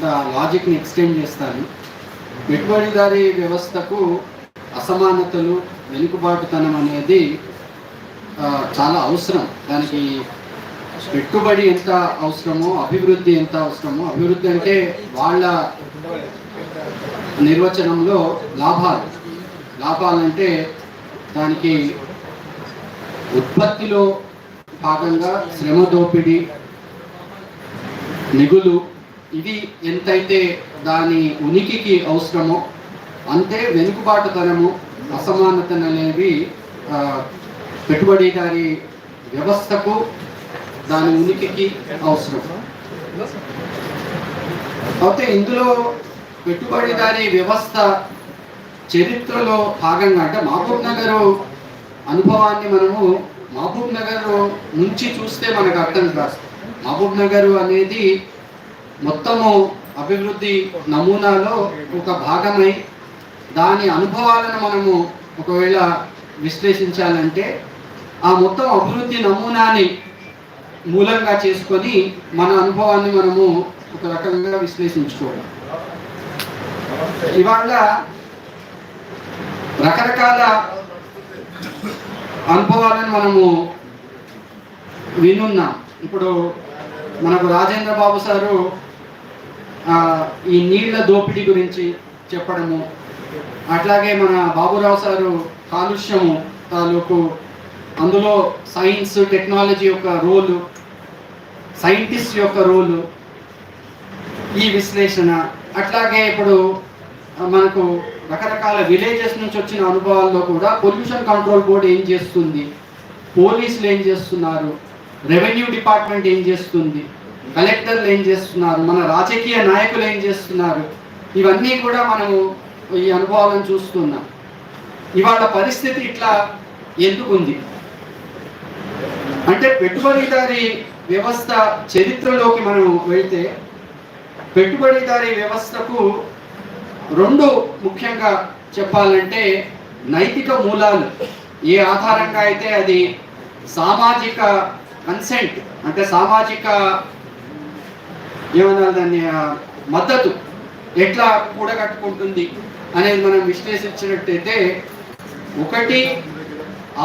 కొంత లాజిక్ని ఎక్స్టెండ్ చేస్తాను పెట్టుబడిదారీ వ్యవస్థకు అసమానతలు వెనుకబాటుతనం అనేది చాలా అవసరం. దానికి పెట్టుబడి ఎంత అవసరమో అభివృద్ధి ఎంత అవసరమో అభివృద్ధి అంటే వాళ్ళ నిర్వచనంలో లాభాలు. లాభాలంటే దానికి ఉత్పత్తిలో భాగంగా శ్రమ దోపిడీ నిగులు ఇది ఎంతైతే దాని ఉనికికి అవసరమో అంతే వెనుకబాటుతనము అసమానతలు అనేవి పెట్టుబడిదారి వ్యవస్థకు దాని ఉనికికి అవసరం. అయితే ఇందులో పెట్టుబడిదారి వ్యవస్థ చరిత్రలో భాగంగా అంటే మహబూబ్ నగర్ అనుభవాన్ని మనము మహబూబ్ నగర్ నుంచి చూస్తే మనకు అర్థం కాదు. మహబూబ్ నగర్ అనేది మొత్తము అభివృద్ధి నమూనాలో ఒక భాగమై దాని అనుభవాలను మనము ఒకవేళ విశ్లేషించాలంటే ఆ మొత్తం అభివృద్ధి నమూనాని మూలంగా చేసుకొని మన అనుభవాన్ని మనము ఒక రకంగా విశ్లేషించుకోవాలి. ఇవాళ రకరకాల అనుభవాలను మనము వినున్నాం. ఇప్పుడు మనకు రాజేంద్ర బాబు సారు ఈ నీళ్ళ దోపిడీ గురించి చెప్పడము. అట్లాగే మన బాబురావు సారు కాలుష్యము తాలూకు అందులో సైన్స్ టెక్నాలజీ యొక్క రోలు సైంటిస్ట్ యొక్క రోలు ఈ విశ్లేషణ. అట్లాగే ఇప్పుడు మనకు రకరకాల విలేజెస్ నుంచి వచ్చిన అనుభవాల్లో కూడా పొల్యూషన్ కంట్రోల్ బోర్డు ఏం చేస్తుంది? పోలీసులు ఏం చేస్తున్నారు? రెవెన్యూ డిపార్ట్మెంట్ ఏం చేస్తుంది? కలెక్టర్లు ఏం చేస్తున్నారు? మన రాజకీయ నాయకులు ఏం చేస్తున్నారు? ఇవన్నీ కూడా మనము ఈ అనుభవాలను చూస్తున్నాం. ఇవాళ పరిస్థితి ఇట్లా ఎందుకు ఉంది అంటే పెట్టుబడిదారి వ్యవస్థ చరిత్రలోకి మనం వెళ్తే పెట్టుబడిదారి వ్యవస్థకు రెండు ముఖ్యంగా చెప్పాలంటే నైతిక మూలాలు. ఏ ఆధారంగా అయితే అది సామాజిక కన్సెంట్ అంటే సామాజిక ఏమన్నా దాన్ని మద్దతు ఎట్లా కూడగట్టుకుంటుంది అనేది మనం విశ్లేషించినట్టయితే ఒకటి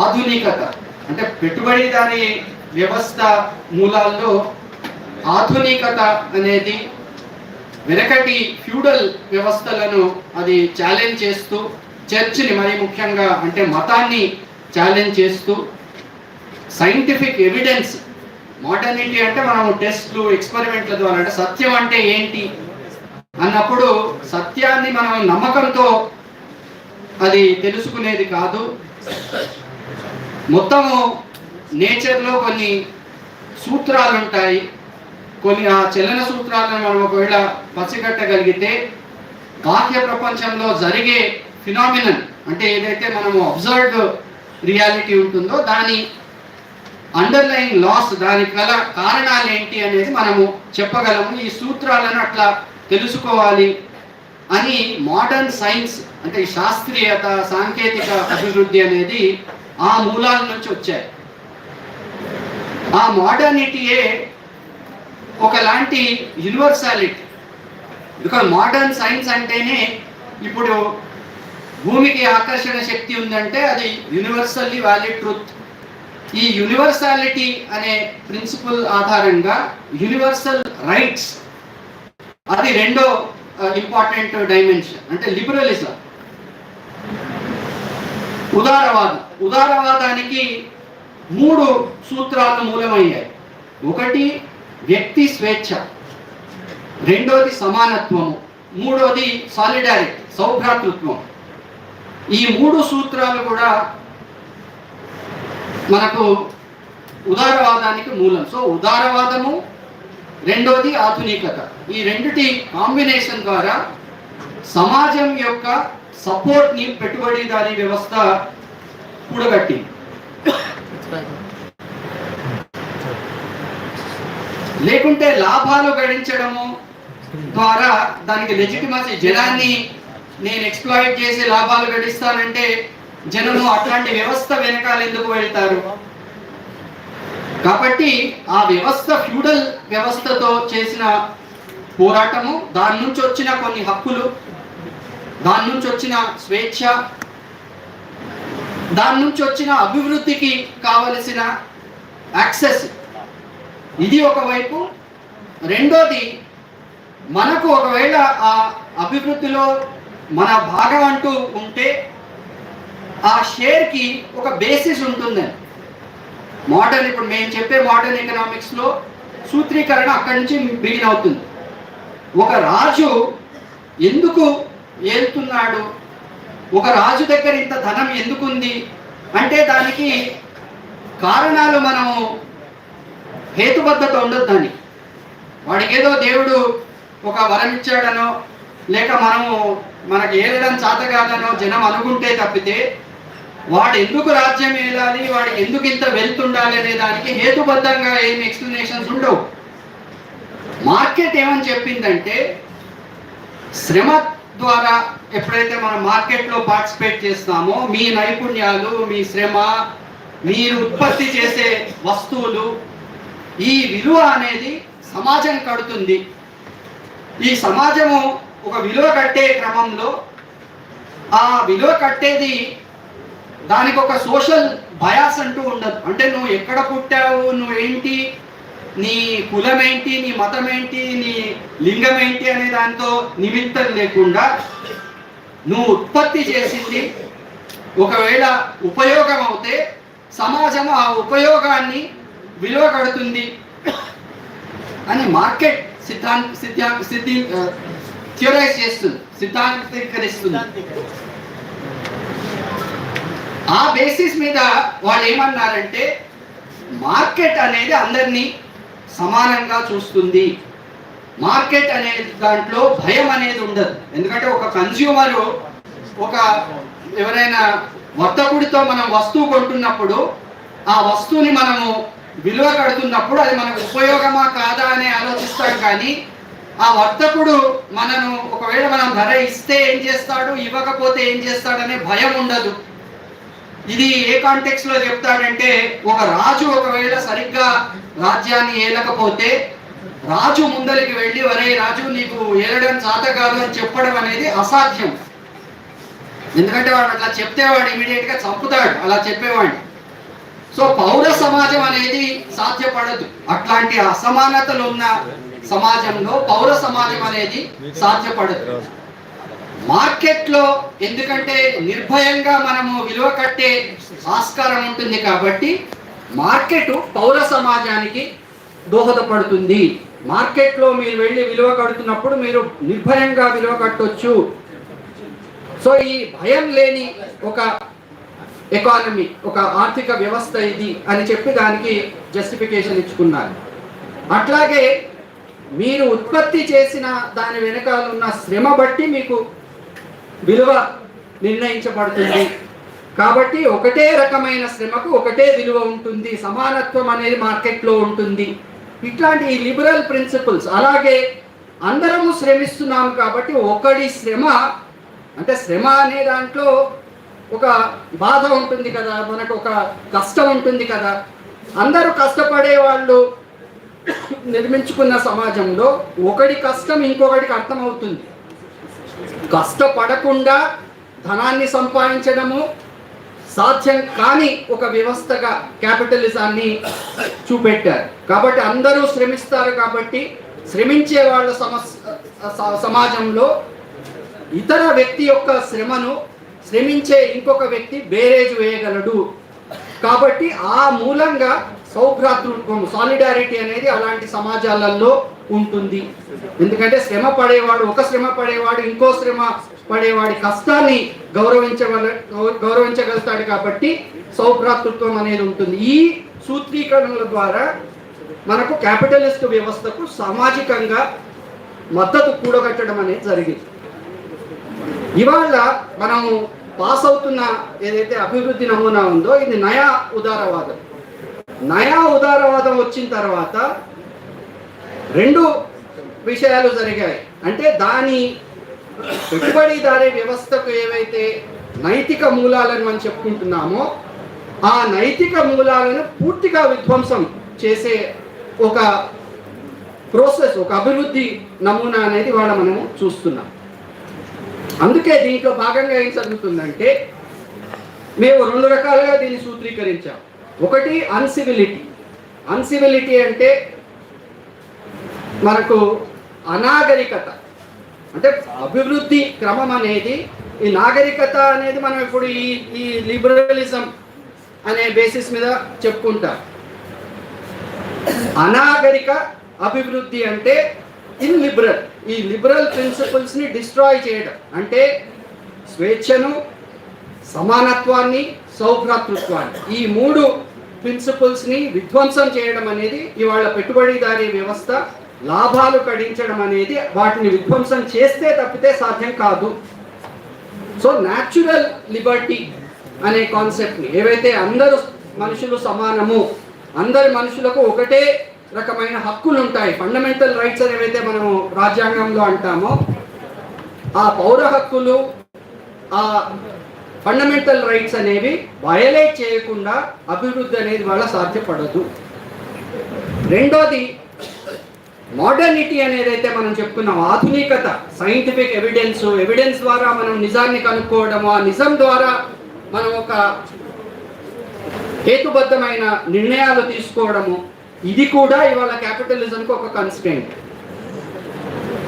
ఆధునికత. అంటే పెట్టుబడిదారి వ్యవస్థ మూలాల్లో ఆధునికత అనేది వెనకటి ఫ్యూడల్ వ్యవస్థలను అది ఛాలెంజ్ చేస్తూ చర్చిని మరి ముఖ్యంగా అంటే మతాన్ని ఛాలెంజ్ చేస్తూ సైంటిఫిక్ ఎవిడెన్స్ మోడర్నిటీ అంటే మనము టెస్ట్లు ఎక్స్పెరిమెంట్ల ద్వారా అంటే సత్యం అంటే ఏంటి? అన్నప్పుడు సత్యాన్ని మనం నమ్మకంతో అది తెలుసుకునేది కాదు. మొత్తము నేచర్లో కొన్ని సూత్రాలు ఉంటాయి కొన్ని ఆ చలన సూత్రాలను మనం ఒకవేళ పసిగట్టగలిగితే బాహ్య ప్రపంచంలో జరిగే ఫినామినన్ అంటే ఏదైతే మనము అబ్జర్వ్డ్ రియాలిటీ ఉంటుందో దాని అండర్లైన్ లాస్ దానికి గల కారణాలు ఏంటి అనేది మనము చెప్పగలము. ఈ సూత్రాలను అట్లా తెలుసుకోవాలి అని మోడర్న్ సైన్స్ అంటే శాస్త్రీయత సాంకేతిక అభివృద్ధి అనేది ఆ మూలాల నుంచి వచ్చాయి. ఆ మోడర్నిటీయే ఒకలాంటి యూనివర్సాలిటీ బికాజ్ మోడర్న్ సైన్స్ అంటేనే ఇప్పుడు భూమికి ఆకర్షణ శక్తి ఉందంటే అది యూనివర్సల్లీ వ్యాలిడ్ ట్రూత్ ఈ యూనివర్సాలిటీ అనే ప్రిన్సిపల్ ఆధారంగా యూనివర్సల్ రైట్స్ అది రెండో ఇంపార్టెంట్ డైమెన్షన్ అంటే లిబరలిజం ఉదారవాదం. ఉదారవాదానికి మూడు సూత్రాలు మూలమయ్యాయి. ఒకటి వ్యక్తి స్వేచ్ఛ. రెండోది సమానత్వము. మూడోది సాలిడారిటీ సౌభ్రాతృత్వం. ఈ మూడు సూత్రాలు కూడా మనకు ఉదారవాదానికి మూలం. సో ఉదారవాదము రెండోది ఆధునికత. ఈ రెండిటి కాంబినేషన్ ద్వారా సమాజం యొక్క సపోర్ట్ని పెట్టుబడిదారీ వ్యవస్థ కూడగట్టింది. లేకుంటే లాభాలు గడించడము ద్వారా దానికి లెజిటిమసీ జనాన్ని నేను ఎక్స్ప్లాయిట్ చేసి లాభాలు గడిస్తానంటే జనము అట్లాంటి వ్యవస్థ వెనకాల ఎందుకు వెళ్తారు? కాబట్టి ఆ వ్యవస్థ ఫ్యూడల్ వ్యవస్థతో చేసిన పోరాటము దాని నుంచి వచ్చిన కొన్ని హక్కులు దాని నుంచి వచ్చిన స్వేచ్ఛ దాని నుంచి వచ్చిన అభివృద్ధికి కావలసిన యాక్సెస్. ఇది ఒకవైపు. రెండోది మనకు ఒకవేళ ఆ అభివృద్ధిలో మన భాగం అంటూ ఉంటే ఆ షేర్కి ఒక బేసిస్ ఉంటుందని మోడర్న్ ఇప్పుడు మేము చెప్పే మోడర్న్ ఎకనామిక్స్లో సూత్రీకరణ అక్కడి నుంచి బిగిన్ అవుతుంది. ఒక రాజు ఎందుకు ఏలుతున్నాడు? ఒక రాజు దగ్గర ఇంత ధనం ఎందుకుంది? అంటే దానికి కారణాలు మనము హేతుబద్ధత ఉండదు దానికి. వాడికి ఏదో దేవుడు ఒక వరం ఇచ్చాడనో లేక మనము మనకి ఏలడం చేత కాదనో జనం అనుకుంటే తప్పితే వాడు ఎందుకు రాజ్యం వెళ్ళాలి వాడికి ఎందుకు ఇంత వెళ్తుండాలి అనే దానికి హేతుబద్ధంగా ఏం ఎక్స్ప్లెనేషన్స్ ఉండవు. మార్కెట్ ఏమని చెప్పిందంటే శ్రమ ద్వారా ఎప్పుడైతే మనం మార్కెట్లో పార్టిసిపేట్ చేస్తామో మీ నైపుణ్యాలు మీ శ్రమ మీరు ఉత్పత్తి చేసే వస్తువులు ఈ విలువ అనేది సమాజం కడుతుంది. ఈ సమాజము ఒక విలువ కట్టే క్రమంలో ఆ విలువ కట్టేది దానికి ఒక సోషల్ బయాస్ అంటూ ఉండదు. అంటే నువ్వు ఎక్కడ పుట్టావు నువ్వేంటి నీ కులం ఏంటి నీ మతం ఏంటి నీ లింగం ఏంటి అనే దాంతో నిమిత్తం లేకుండా నువ్వు ఉత్పత్తి చేసింది ఒకవేళ ఉపయోగం అవుతే సమాజం ఆ ఉపయోగాన్ని విలువ కడుతుంది అని మార్కెట్ సిద్ధాంత సిద్ధాంత సిద్ధి థియరైజ్ చేస్తుంది సిద్ధాంతీకరిస్తుంది. ఆ బేసిస్ మీద వాళ్ళు ఏమన్నారంటే మార్కెట్ అనేది అందరినీ సమానంగా చూస్తుంది. మార్కెట్ అనే దాంట్లో భయం అనేది ఉండదు. ఎందుకంటే ఒక కన్స్యూమరు ఒక ఎవరైనా వర్తకుడితో మనం వస్తువు కొంటున్నప్పుడు ఆ వస్తువుని మనము విలువ కడుతున్నప్పుడు అది మనకు ఉపయోగమా కాదా అని ఆలోచిస్తాం కానీ ఆ వర్తకుడు మనను ఒకవేళ మనం ధర ఇస్తే ఏం చేస్తాడు ఇవ్వకపోతే ఏం చేస్తాడనే భయం ఉండదు. ఇది ఏ కాంటెక్స్లో చెప్తాడంటే ఒక రాజు ఒకవేళ సరిగ్గా రాజ్యాన్ని ఏలకపోతే రాజు ముందరికి వెళ్ళి వరే రాజు నీకు ఏలడం చేత కాదు అని చెప్పడం అనేది అసాధ్యం. ఎందుకంటే వాడు అట్లా చెప్తే వాడు ఇమీడియట్గా చంపుతాడు అలా చెప్పేవాడిని. సో పౌర సమాజం అనేది సాధ్యపడదు. అట్లాంటి అసమానతలు ఉన్న సమాజంలో పౌర సమాజం అనేది సాధ్యపడదు. మార్కెట్లో ఎందుకంటే నిర్భయంగా మనము విలువ కట్టే ఆస్కారం ఉంటుంది కాబట్టి మార్కెట్ పౌర సమాజానికి దోహదపడుతుంది. మార్కెట్లో మీరు వెళ్ళి విలువ కడుతున్నప్పుడు మీరు నిర్భయంగా విలువ కట్టొచ్చు. సో ఈ భయం లేని ఒక ఎకానమీ ఒక ఆర్థిక వ్యవస్థ ఇది అని చెప్పి దానికి జస్టిఫికేషన్ ఇచ్చుకున్నారు. అట్లాగే మీరు ఉత్పత్తి చేసిన దాని వెనకాల ఉన్న శ్రమ బట్టి మీకు విలువ నిర్ణయించబడుతుంది. కాబట్టి ఒకటే రకమైన శ్రమకు ఒకటే విలువ ఉంటుంది. సమానత్వం అనేది మార్కెట్లో ఉంటుంది. ఇట్లాంటి ఈ లిబరల్ ప్రిన్సిపల్స్ అలాగే అందరము శ్రమిస్తున్నాం కాబట్టి ఒకడి శ్రమ అంటే శ్రమ అనే దాంట్లో ఒక బాధ ఉంటుంది కదా మనకు ఒక కష్టం ఉంటుంది కదా. అందరూ కష్టపడే వాళ్ళు నిర్మించుకున్న సమాజంలో ఒకడి కష్టం ఇంకొకటికి అర్థమవుతుంది. కష్టపడకుండా ధనాన్ని సంపాదించడము సాధ్యం కాని ఒక వ్యవస్థగా క్యాపిటలిజాన్ని చూపెట్టారు. కాబట్టి అందరూ శ్రమిస్తారు కాబట్టి శ్రమించే వాళ్ళ సమస్ స- సమాజంలో ఇతర వ్యక్తి యొక్క శ్రమను శ్రమించే ఇంకొక వ్యక్తి బేరేజ్ వేయగలడు. కాబట్టి ఆ మూలంగా సౌభ్రాతృత్వం సాలిడారిటీ అనేది అలాంటి సమాజాలలో ఉంటుంది. ఎందుకంటే శ్రమ పడేవాడు ఒక శ్రమ పడేవాడు ఇంకో శ్రమ పడేవాడి కష్టాన్ని గౌరవించగల గౌ- గౌరవించగలుగుతాడు కాబట్టి సౌభ్రాతృత్వం అనేది ఉంటుంది. ఈ సూత్రీకరణల ద్వారా మనకు క్యాపిటలిస్ట్ వ్యవస్థకు సామాజికంగా మద్దతు కూడగట్టడం అనేది జరిగింది. ఇవాళ మనము పాస్ అవుతున్న ఏదైతే అభివృద్ధి నమూనా ఉందో ఇది నయా ఉదారవాదం. నయా ఉదారవాదం వచ్చిన తర్వాత రెండు విషయాలు జరిగాయి. అంటే దాని పెట్టుబడిదారీ వ్యవస్థకు ఏవైతే నైతిక మూలాలను మనం చెప్పుకుంటున్నామో ఆ నైతిక మూలాలను పూర్తిగా విధ్వంసం చేసే ఒక ప్రోసెస్ ఒక అభివృద్ధి నమూనా అనేది వాళ్ళ మనము చూస్తున్నాం. అందుకే దీంట్లో భాగంగా ఏం జరుగుతుందంటే మేము రెండు రకాలుగా దీన్ని సూత్రీకరించాం. ఒకటి అన్సివిలిటీ. అన్సివిలిటీ అంటే మనకు అనాగరికత. అంటే అభివృద్ధి క్రమం అనేది ఈ నాగరికత అనేది మనం ఇప్పుడు ఈ ఈ లిబరలిజం అనే బేసిస్ మీద చెప్పుకుంటాం. అనాగరిక అభివృద్ధి అంటే ఇన్ లిబరల్ ఈ లిబరల్ ప్రిన్సిపల్స్ని డిస్ట్రాయ్ చేయడం. అంటే స్వేచ్ఛను సమానత్వాన్ని సౌభ్రాతృత్వాన్ని. ఈ మూడు ప్రిన్సిపల్స్ని విధ్వంసం చేయడం అనేది ఇవాళ పెట్టుబడిదారీ వ్యవస్థ లాభాలు కడించడం అనేది వాటిని విధ్వంసం చేస్తే తప్పితే సాధ్యం కాదు. సో న్యాచురల్ లిబర్టీ అనే కాన్సెప్ట్ని ఏవైతే అందరు మనుషులు సమానము అందరి మనుషులకు ఒకటే రకమైన హక్కులు ఉంటాయి. ఫండమెంటల్ రైట్స్ అని ఏవైతే మనము రాజ్యాంగంలో అంటామో ఆ పౌర హక్కులు ఆ ఫండమెంటల్ రైట్స్ అనేవి వయలేట్ చేయకుండా అభివృద్ధి అనేది వాళ్ళ సాధ్యపడదు. రెండోది మోడర్నిటీ అనేది అయితే మనం చెప్పుకున్నాం ఆధునికత సైంటిఫిక్ ఎవిడెన్స్ ఎవిడెన్స్ ద్వారా మనం నిజాన్ని కనుక్కోవడము ఆ నిజం ద్వారా మనం ఒక హేతుబద్ధమైన నిర్ణయాలు తీసుకోవడము ఇది కూడా ఇవాళ క్యాపిటలిజంకు ఒక కన్స్టెంట్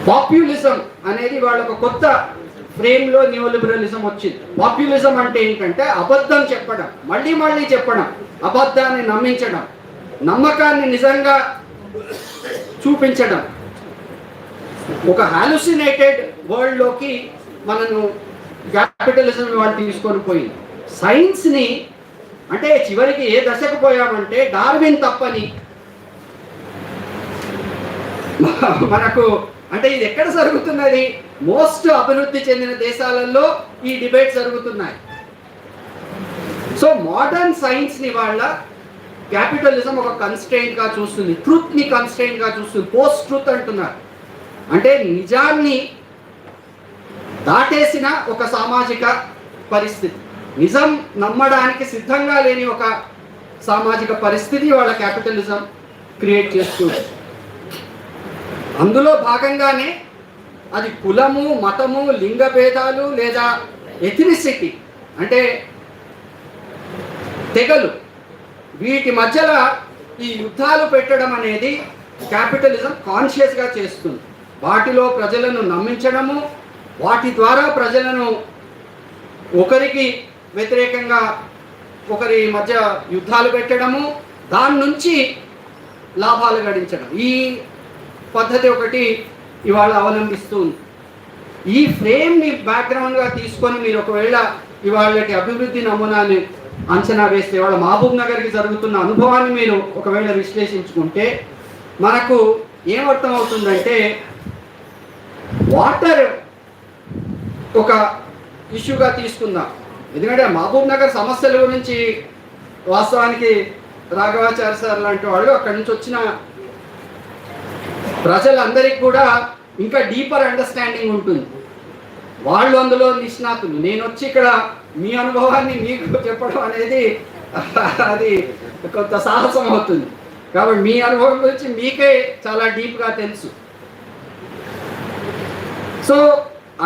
పాపులిజం అనేది వాళ్ళ ఒక కొత్త ఫ్రేమ్లో న్యూలిబరలిజం వచ్చింది. పాపులిజం అంటే ఏంటంటే అబద్ధం చెప్పడం మళ్ళీ మళ్ళీ చెప్పడం అబద్ధాన్ని నమ్మించడం నమ్మకాన్ని నిజంగా చూపించడం. ఒక హాలుసినేటెడ్ వరల్డ్లోకి మనను క్యాపిటలిజం వాళ్ళు తీసుకొని పోయింది. సైన్స్ని అంటే చివరికి ఏ దశకు పోయామంటే డార్విన్ తప్పని. మనకు అంటే ఇది ఎక్కడ జరుగుతున్నది? మోస్ట్ అభివృద్ధి చెందిన దేశాలలో ఈ డిబేట్ జరుగుతున్నాయి. సో మోడర్న్ సైన్స్ని వాళ్ళ క్యాపిటలిజం ఒక కన్స్టెంట్గా చూస్తుంది. ట్రూత్ని కన్స్టెంట్గా చూస్తుంది. పోస్ట్ ట్రూత్ అంటున్నారు. అంటే నిజాన్ని దాటేసిన ఒక సామాజిక పరిస్థితి. నిజం నమ్మడానికి సిద్ధంగా లేని ఒక సామాజిక పరిస్థితి వాళ్ళ క్యాపిటలిజం క్రియేట్ చేస్తుంది. అందులో భాగంగానే అది కులము మతము లింగ భేదాలు లేదా ఎథినిసిటీ అంటే తెగలు. వీటి మధ్యలో ఈ యుద్ధాలు పెట్టడం అనేది క్యాపిటలిజం కాన్షియస్గా చేస్తుంది. వాటిలో ప్రజలను నమ్మించడము వాటి ద్వారా ప్రజలను ఒకరికి వ్యతిరేకంగా ఒకరి మధ్య యుద్ధాలు పెట్టడము దాని నుంచి లాభాలు గడించడం. ఈ పద్ధతి ఒకటి ఇవాళ అవలంబిస్తుంది ఈ ఫ్రేమ్ని బ్యాక్గ్రౌండ్గా తీసుకొని మీరు ఒకవేళ ఇవాళకి అభివృద్ధి నమూనాని అంచనా వేస్తే ఇవాళ మహబూబ్ నగర్కి జరుగుతున్న అనుభవాన్ని మీరు ఒకవేళ విశ్లేషించుకుంటే మనకు ఏమర్థం అవుతుందంటే వాటర్ ఒక ఇష్యూగా తీసుకుందాం. ఎందుకంటే మహబూబ్ నగర్ సమస్యల గురించి వాస్తవానికి రాఘవాచార్య సార్ లాంటి వాళ్ళు అక్కడి నుంచి వచ్చిన ప్రజలందరికీ కూడా ఇంకా డీపర్ అండర్స్టాండింగ్ ఉంటుంది. వాళ్ళు అందులో నిష్ణాతులు. నేను వచ్చి ఇక్కడ మీ అనుభవాన్ని మీకు చెప్పడం అనేది అది కొంత సాహసం అవుతుంది. కాబట్టి మీ అనుభవం గురించి మీకే చాలా డీప్గా తెలుసు. సో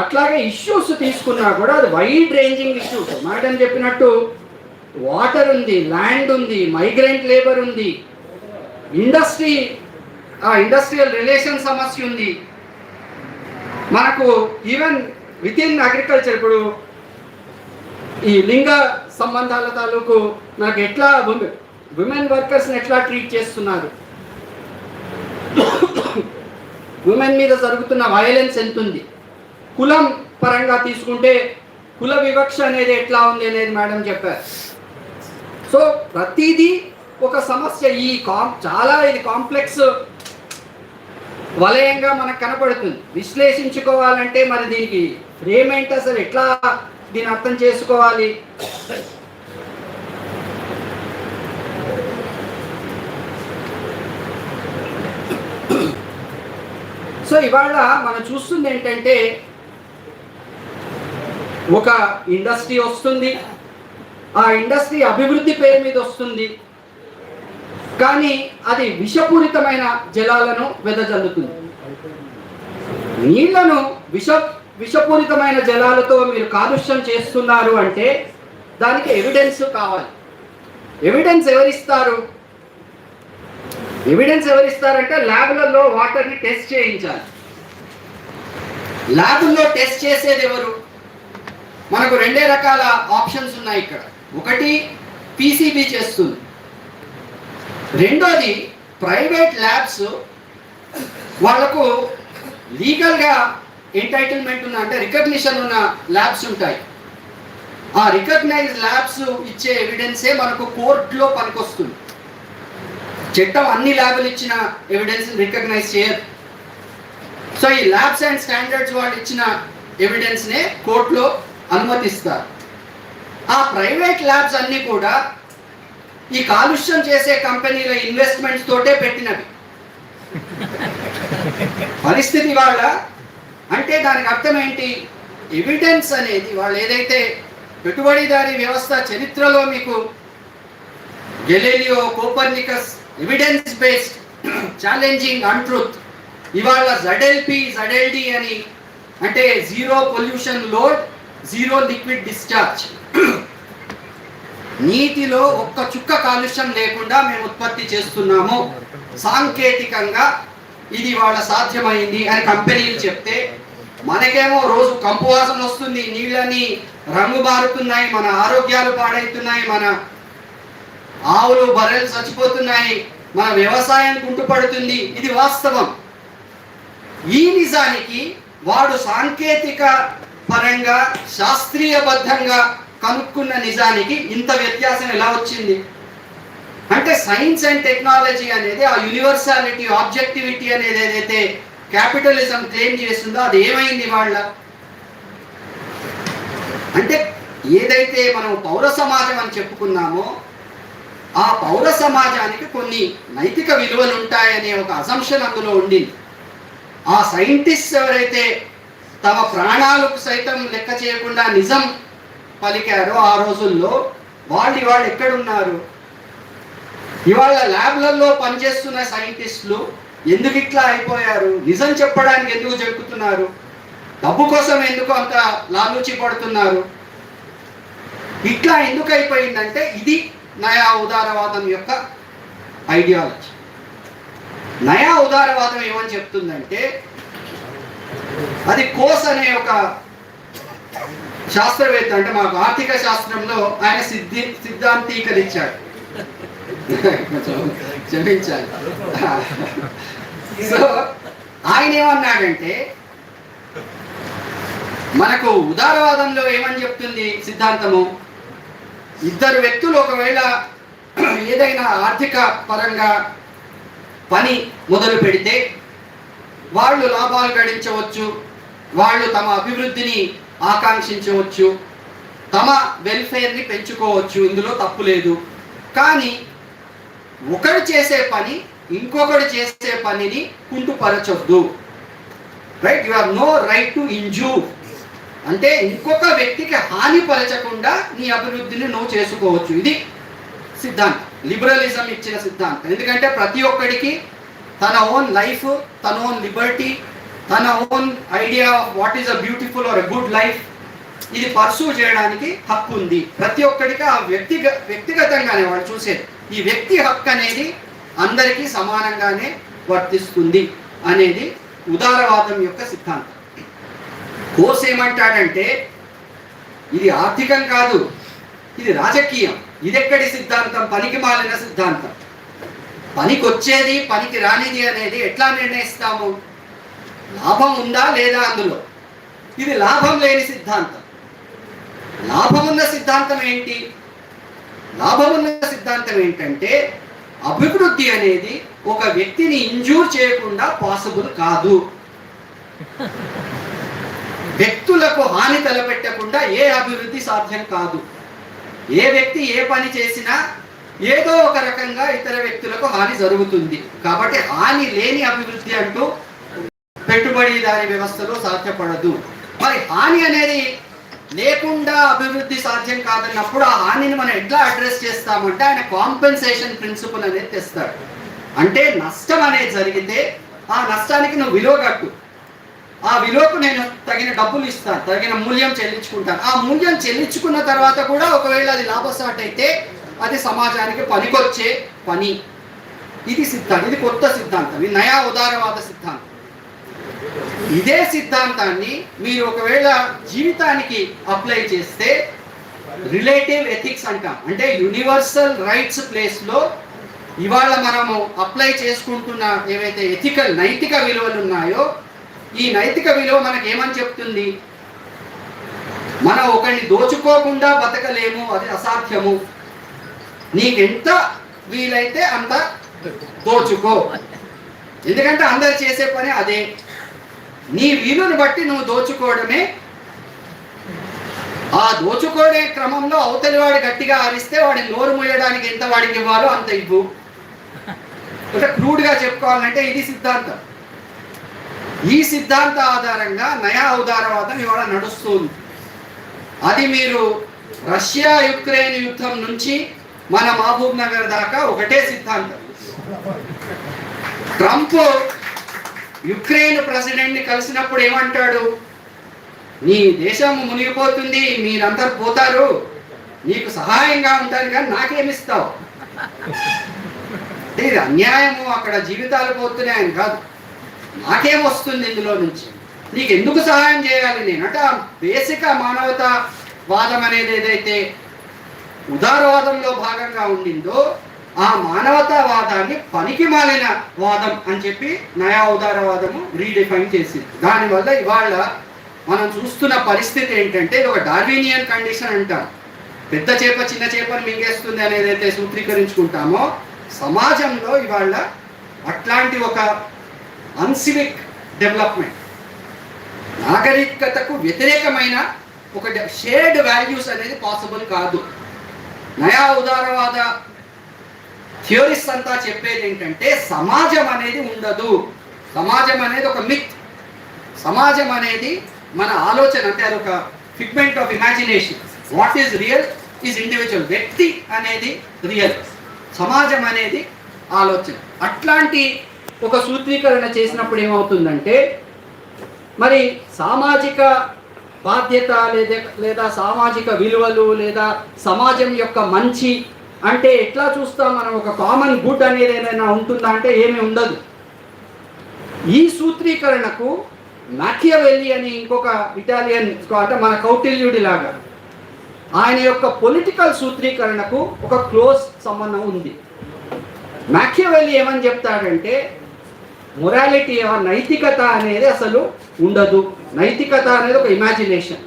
అట్లాగే ఇష్యూస్ తీసుకున్నా కూడా అది వైడ్ రేంజింగ్ ఇష్యూస్ మేడం చెప్పినట్టు వాటర్ ఉంది ల్యాండ్ ఉంది మైగ్రెంట్ లేబర్ ఉంది ఇండస్ట్రీ ఇండస్ట్రియల్ రిలేషన్ సమస్య ఉంది. మనకు ఈవెన్ విత్ ఇన్ అగ్రికల్చర్ ఇప్పుడు ఈ లింగ సంబంధాల తాలూకు నాకు ఎట్లా ఉమెన్ వర్కర్స్ని ఎట్లా ట్రీట్ చేస్తున్నారు? ఉమెన్ మీద జరుగుతున్న వయలెన్స్ ఎంత ఉంది కులం పరంగా తీసుకుంటే కుల వివక్ష అనేది ఎట్లా ఉంది అనేది మేడం చెప్పారు. సో ప్రతిదీ ఒక సమస్య. ఈ కాం చాలా ఇది కాంప్లెక్స్ వలయంగా మనకు కనపడుతుంది. విశ్లేషించుకోవాలంటే మరి దీనికి ఫ్రేమ్ ఏంటి అసలు? ఎట్లా దీన్ని అర్థం చేసుకోవాలి? సో ఇవాళ మనం చూస్తుంది ఏంటంటే ఒక ఇండస్ట్రీ వస్తుంది. ఆ ఇండస్ట్రీ అభివృద్ధి పేరు మీద వస్తుంది. కానీ అది విషపూరితమైన జలాలను వెదజల్లుతుంది. నీళ్ళను విష విషపూరితమైన జలాలతో మీరు కాలుష్యం చేస్తున్నారు అంటే దానికి ఎవిడెన్స్ కావాలి. ఎవిడెన్స్ ఎవరిస్తారు? ఎవిడెన్స్ ఎవరిస్తారంటే ల్యాబ్లలో వాటర్ని టెస్ట్ చేయించాలి. ల్యాబుల్లో టెస్ట్ చేసేది ఎవరు? మనకు రెండే రకాల ఆప్షన్స్ ఉన్నాయి ఇక్కడ. ఒకటి పీసీబీ చేస్తుంది. రెండోది ప్రైవేట్ ల్యాబ్స్ వాళ్ళకు లీగల్గా ఎంటైటిల్మెంట్ ఉన్న అంటే రికగ్నిషన్ ఉన్న ల్యాబ్స్ ఉంటాయి. ఆ రికగ్నైజ్ ల్యాబ్స్ ఇచ్చే ఎవిడెన్సే మనకు కోర్టులో పనికొస్తుంది. చట్టం అన్ని ల్యాబ్లు ఇచ్చిన ఎవిడెన్స్ రికగ్నైజ్ చేయదు సో ఈ ల్యాబ్స్ అండ్ స్టాండర్డ్స్ వాళ్ళు ఇచ్చిన ఎవిడెన్స్నే కోర్టులో అనుమతిస్తారు. ఆ ప్రైవేట్ ల్యాబ్స్ అన్నీ కూడా ఈ కాలుష్యం చేసే కంపెనీల ఇన్వెస్ట్మెంట్స్ తోటే పెట్టినవి. పరిస్థితి వాళ్ళ అంటే దానికి అర్థం ఏంటి? ఎవిడెన్స్ అనేది వాళ్ళు ఏదైతే పెట్టుబడిదారీ వ్యవస్థ చరిత్రలో మీకు Galileo Copernicus evidence based challenging untruth ఇవాళ జడెల్పి జడెల్డి అని అంటే zero pollution load zero liquid discharge నీటిలో ఒక్క చుక్క కాలుష్యం లేకుండా మేము ఉత్పత్తి చేస్తున్నాము. సాంకేతికంగా ఇది వాళ్ళ సాధ్యమైంది అని కంపెనీలు చెప్తే మనకేమో రోజు కంపు వాసన వస్తుంది నీళ్ళని రంగు మారుతున్నాయి మన ఆరోగ్యాలు పాడైతున్నాయి మన ఆవులు బర్రెలు చచ్చిపోతున్నాయి మన వ్యవసాయం కుంటుపడుతుంది. ఇది వాస్తవం. ఈ నిజానికి వాడు సాంకేతిక పరంగా శాస్త్రీయబద్ధంగా కనుక్కున్న నిజానికి ఇంత వ్యత్యాసం ఎలా వచ్చింది? అంటే సైన్స్ అండ్ టెక్నాలజీ అనేది ఆ యూనివర్సాలిటీ ఆబ్జెక్టివిటీ అనేది ఏదైతే క్యాపిటలిజం క్లెయిమ్ చేస్తుందో అది ఏమైంది వాళ్ళ? అంటే ఏదైతే మనం పౌర సమాజం అని చెప్పుకున్నామో ఆ పౌర సమాజానికి కొన్ని నైతిక విలువలు ఉంటాయనే ఒక అసంషన్ అందులో ఉండింది. ఆ సైంటిస్ట్ ఎవరైతే తమ ప్రాణాలకు సైతం లెక్క చేయకుండా నిజం పలికారో ఆ రోజుల్లో వాళ్ళు వాళ్ళు ఎక్కడున్నారు? ఇవాళ ల్యాబ్లలో పనిచేస్తున్న సైంటిస్టులు ఎందుకు ఇట్లా అయిపోయారు? నిజం చెప్పడానికి ఎందుకు చెప్పుతున్నారు డబ్బు కోసం ఎందుకు అంత లాలూచి పడుతున్నారు? ఇట్లా ఎందుకు అయిపోయిందంటే ఇది నయా ఉదారవాదం యొక్క ఐడియాలజీ. నయా ఉదారవాదం ఏమని చెప్తుందంటే అది కోస్ అనే ఒక శాస్త్రవేత్త అంటే మాకు ఆర్థిక శాస్త్రంలో ఆయన సిద్ధి సిద్ధాంతీకరించాడు క్షమించాలి. సో ఆయన ఏమన్నాడంటే మనకు ఉదారవాదంలో ఏమని చెప్తుంది సిద్ధాంతము? ఇద్దరు వ్యక్తులు ఒకవేళ ఏదైనా ఆర్థిక పరంగా పని మొదలు పెడితే వాళ్ళు లాభాలు గడించవచ్చు వాళ్ళు తమ అభివృద్ధిని ఆకాంక్షించవచ్చు. తమ వెల్ఫేర్ని పెంచుకోవచ్చు. ఇందులో తప్పు లేదు. కానీ ఒకడు చేసే పని ఇంకొకడు చేసే పనిని కుంటుపరచొద్దు. Right you are no right to injure అంటే ఇంకొక వ్యక్తికి హాని పరచకుండా నీ అభివృద్ధిని నువ్వు చేసుకోవచ్చు. ఇది సిద్ధాంతం. లిబరలిజం ఇచ్చిన సిద్ధాంతం. ఎందుకంటే ప్రతి ఒక్కడికి తన ఓన్ లైఫ్ తన ఓన్ లిబర్టీ తన own idea of what is a beautiful or a good life ఇది పర్సూ చేయడానికి హక్కు ఉంది. ప్రతి ఒక్కడికి ఆ వ్యక్తిగ వ్యక్తిగతంగానే వాళ్ళు చూసేది. ఈ వ్యక్తి హక్కు అనేది అందరికీ సమానంగానే వర్తిస్తుంది అనేది ఉదారవాదం యొక్క సిద్ధాంతం. కోర్స్ ఏమంటాడంటే ఇది ఆర్థికం కాదు ఇది రాజకీయం. ఇదెక్కడి సిద్ధాంతం? పనికి మాలిన సిద్ధాంతం. పనికి వచ్చేది పనికి రానిది అనేది ఎట్లా నిర్ణయిస్తాము? లాభం ఉందా లేదా అందులో? ఇది లాభం లేని సిద్ధాంతం. లాభం ఉన్న సిద్ధాంతం ఏంటి? లాభం ఉన్న సిద్ధాంతం ఏంటంటే అభివృద్ధి అనేది ఒక వ్యక్తిని ఇంజూర్ చేయకుండా పాసిబుల్ కాదు. వ్యక్తులకు హాని తలపెట్టకుండా ఏ అభివృద్ధి సాధ్యం కాదు. ఏ వ్యక్తి ఏ పని చేసినా ఏదో ఒక రకంగా ఇతర వ్యక్తులకు హాని జరుగుతుంది. కాబట్టి హాని లేని అభివృద్ధి అంటూ పెట్టుబడిదారి వ్యవస్థలో సాధ్యపడదు. మరి హాని అనేది లేకుండా అభివృద్ధి సాధ్యం కాదన్నప్పుడు ఆ హానిని మనం ఎట్లా అడ్రస్ చేస్తామంటే ఆయన కాంపెన్సేషన్ ప్రిన్సిపల్ అనేది తెస్తాడు. అంటే నష్టం అనేది జరిగితే ఆ నష్టానికి నువ్వు విలువ కట్టు. ఆ విలువకు నేను తగిన డబ్బులు ఇస్తాను తగిన మూల్యం చెల్లించుకుంటాను. ఆ మూల్యం చెల్లించుకున్న తర్వాత కూడా ఒకవేళ అది లాభసాట్ అయితే అది సమాజానికి పనికొచ్చే పని. ఇది సిద్ధాంతం ఇది కొత్త సిద్ధాంతం ఇది నయా ఉదారవాద సిద్ధాంతం. ఇదే సిద్ధాంతాన్ని మీరు ఒకవేళ జీవితానికి అప్లై చేస్తే రిలేటివ్ ఎథిక్స్ అంటాం. అంటే యూనివర్సల్ రైట్స్ ప్లేస్లో ఇవాళ మనము అప్లై చేసుకుంటున్న ఏవైతే ఎథికల్ నైతిక విలువలు ఉన్నాయో ఈ నైతిక విలువ మనకు ఏమని చెప్తుంది? మనం ఒకరిని దోచుకోకుండా బతకలేము అది అసాధ్యము. నీకెంత వీలైతే అంత దోచుకో. ఎందుకంటే అందరు చేసే పని అదే. నీ వీలుని బట్టి నువ్వు దోచుకోవడమే. ఆ దోచుకోనే క్రమంలో అవతలి వాడు గట్టిగా ఆరిస్తే వాడిని నోరు మూయడానికి ఎంత వాడికి ఇవ్వాలో అంత ఇవ్వు. అంటే క్రూడ్గా చెప్పుకోవాలంటే ఇది సిద్ధాంతం. ఈ సిద్ధాంత ఆధారంగా నయా ఉదారవాదం ఇవాళ నడుస్తుంది. అది మీరు రష్యా యుక్రెయిన్ యుద్ధం నుంచి మన మహబూబ్ నగర్ దాకా ఒకటే సిద్ధాంతం. ట్రంప్ యుక్రెయిన్ ప్రెసిడెంట్ని కలిసినప్పుడు ఏమంటాడు? నీ దేశం మునిగిపోతుంది మీరందరూ పోతారు. నీకు సహాయంగా ఉంటాను కానీ నాకేమిస్తావు? ఇది అన్యాయము అక్కడ జీవితాలు పోతున్నాయని కాదు. నాకేం వస్తుంది ఇందులో నుంచి? నీకు ఎందుకు సహాయం చేయాలి? నేను అంటే బేసిక్ మానవత వాదం అనేది ఏదైతే ఉదారవాదంలో భాగంగా ఉండిందో ఆ మానవతావాదాన్ని పనికి మాలిన వాదం అని చెప్పి నయా ఉదారవాదము రీడిఫైన్ చేసింది. దానివల్ల ఇవాళ మనం చూస్తున్న పరిస్థితి ఏంటంటే ఇది ఒక డార్వినియన్ కండిషన్ అంటాం పెద్ద చేప చిన్న చేపను మింగేస్తుంది అనేది అయితే సూత్రీకరించుకుంటామో సమాజంలో ఇవాళ అట్లాంటి ఒక అన్సివిక్ డెవలప్మెంట్ నాగరికతకు వ్యతిరేకమైన ఒక షేర్డ్ వాల్యూస్ అనేది పాసిబుల్ కాదు. నయా ఉదారవాద థియోరిస్ట్ అంతా చెప్పేది ఏంటంటే సమాజం అనేది ఉండదు. సమాజం అనేది ఒక మిత్ సమాజం అనేది మన ఆలోచన అంటే అది ఒక figment of imagination what is real is individual వ్యక్తి అనేది రియల్ సమాజం అనేది ఆలోచన. అట్లాంటి ఒక సూత్రీకరణ చేసినప్పుడు ఏమవుతుందంటే మరి సామాజిక బాధ్యత లేదా లేదా సామాజిక విలువలు లేదా సమాజం యొక్క మంచి అంటే ఎట్లా చూస్తాం మనం? ఒక కామన్ గుడ్ అనేది ఏదైనా ఉంటుందా అంటే ఏమీ ఉండదు. ఈ సూత్రీకరణకు మాకియవెల్లి అని ఇంకొక ఇటాలియన్ అంటే మన కౌటిల్యుడి లాగా ఆయన యొక్క పొలిటికల్ సూత్రీకరణకు ఒక క్లోజ్ సంబంధం ఉంది. మాకియవెల్లి ఏమని చెప్తాడంటే మొరాలిటీ నైతికత అనేది అసలు ఉండదు. నైతికత అనేది ఒక ఇమాజినేషన్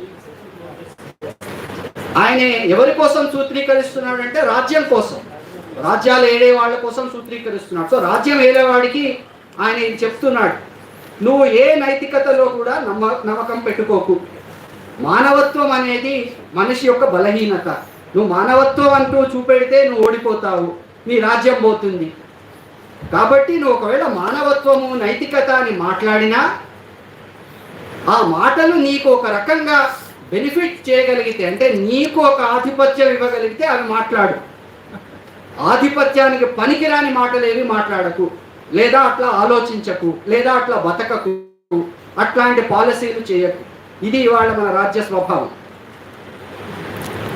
ఆయన ఎవరి కోసం సూత్రీకరిస్తున్నాడు అంటే రాజ్యం కోసం. రాజ్యాలు ఏడే వాళ్ళ కోసం సూత్రీకరిస్తున్నాడు. సో రాజ్యం ఏలేవాడికి ఆయన చెప్తున్నాడు? నువ్వు ఏ నైతికతలో కూడా నమ్మ నమ్మకం పెట్టుకోకు. మానవత్వం అనేది మనిషి యొక్క బలహీనత. నువ్వు మానవత్వం అంటూ చూపెడితే నువ్వు ఓడిపోతావు. నీ రాజ్యం పోతుంది. కాబట్టి నువ్వు ఒకవేళ మానవత్వము నైతికత అని మాట్లాడినా ఆ మాటలు నీకు ఒక రకంగా బెనిఫిట్ చేయగలిగితే అంటే నీకు ఒక ఆధిపత్యం ఇవ్వగలిగితే అవి మాట్లాడు. ఆధిపత్యానికి పనికిరాని మాటలేవి మాట్లాడకు లేదా అట్లా ఆలోచించకు లేదా అట్లా బతకకు అట్లాంటి పాలసీలు చేయకు. ఇది ఇవాళ మన రాజ్య స్వభావం.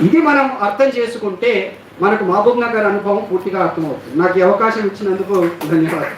ఇది మనం అర్థం చేసుకుంటే మనకు మహబూబ్ నగర్ అనుభవం పూర్తిగా అర్థమవుతుంది. నాకు అవకాశం ఇచ్చినందుకు ధన్యవాదాలు.